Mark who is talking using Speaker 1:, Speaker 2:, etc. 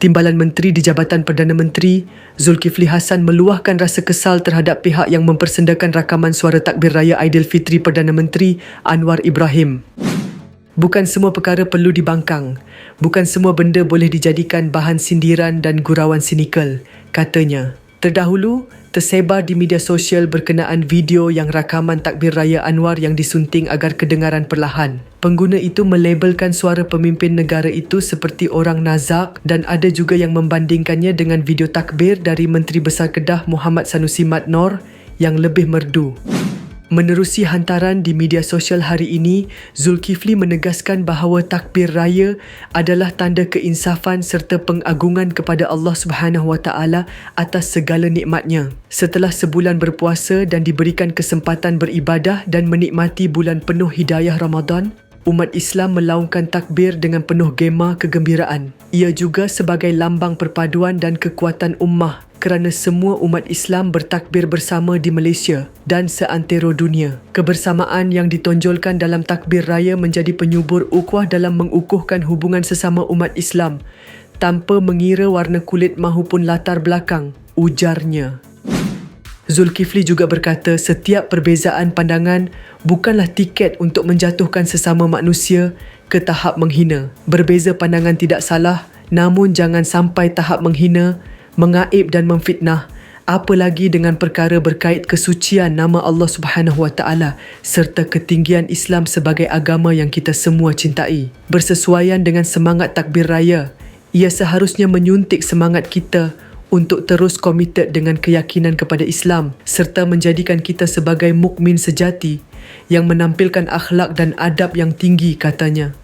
Speaker 1: Timbalan Menteri di Jabatan Perdana Menteri, Zulkifli Hassan meluahkan rasa kesal terhadap pihak yang mempersendakan rakaman suara takbir raya Aidilfitri Perdana Menteri Anwar Ibrahim. Bukan semua perkara perlu dibangkang. Bukan semua benda boleh dijadikan bahan sindiran dan gurauan sinikal, katanya. Terdahulu, tersebar di media sosial berkenaan video yang rakaman takbir raya Anwar yang disunting agar kedengaran perlahan. Pengguna itu melabelkan suara pemimpin negara itu seperti orang nazak dan ada juga yang membandingkannya dengan video takbir dari Menteri Besar Kedah Muhammad Sanusi Mat Nor yang lebih merdu. Menerusi hantaran di media sosial hari ini, Zulkifli menegaskan bahawa takbir raya adalah tanda keinsafan serta pengagungan kepada Allah Subhanahu Wa Taala atas segala nikmatnya. Setelah sebulan berpuasa dan diberikan kesempatan beribadah dan menikmati bulan penuh hidayah Ramadan, umat Islam melaungkan takbir dengan penuh gema kegembiraan. Ia juga sebagai lambang perpaduan dan kekuatan ummah kerana semua umat Islam bertakbir bersama di Malaysia dan seantero dunia. Kebersamaan yang ditonjolkan dalam takbir raya menjadi penyubur ukhuwah dalam mengukuhkan hubungan sesama umat Islam tanpa mengira warna kulit mahupun latar belakang, ujarnya. Zulkifli juga berkata setiap perbezaan pandangan bukanlah tiket untuk menjatuhkan sesama manusia ke tahap menghina. Berbeza pandangan tidak salah, namun jangan sampai tahap menghina mengaib dan memfitnah apalagi dengan perkara berkait kesucian nama Allah Subhanahu Wa Taala serta ketinggian Islam sebagai agama yang kita semua cintai bersesuaian dengan semangat takbir raya ia seharusnya menyuntik semangat kita untuk terus komited dengan keyakinan kepada Islam serta menjadikan kita sebagai mukmin sejati yang menampilkan akhlak dan adab yang tinggi katanya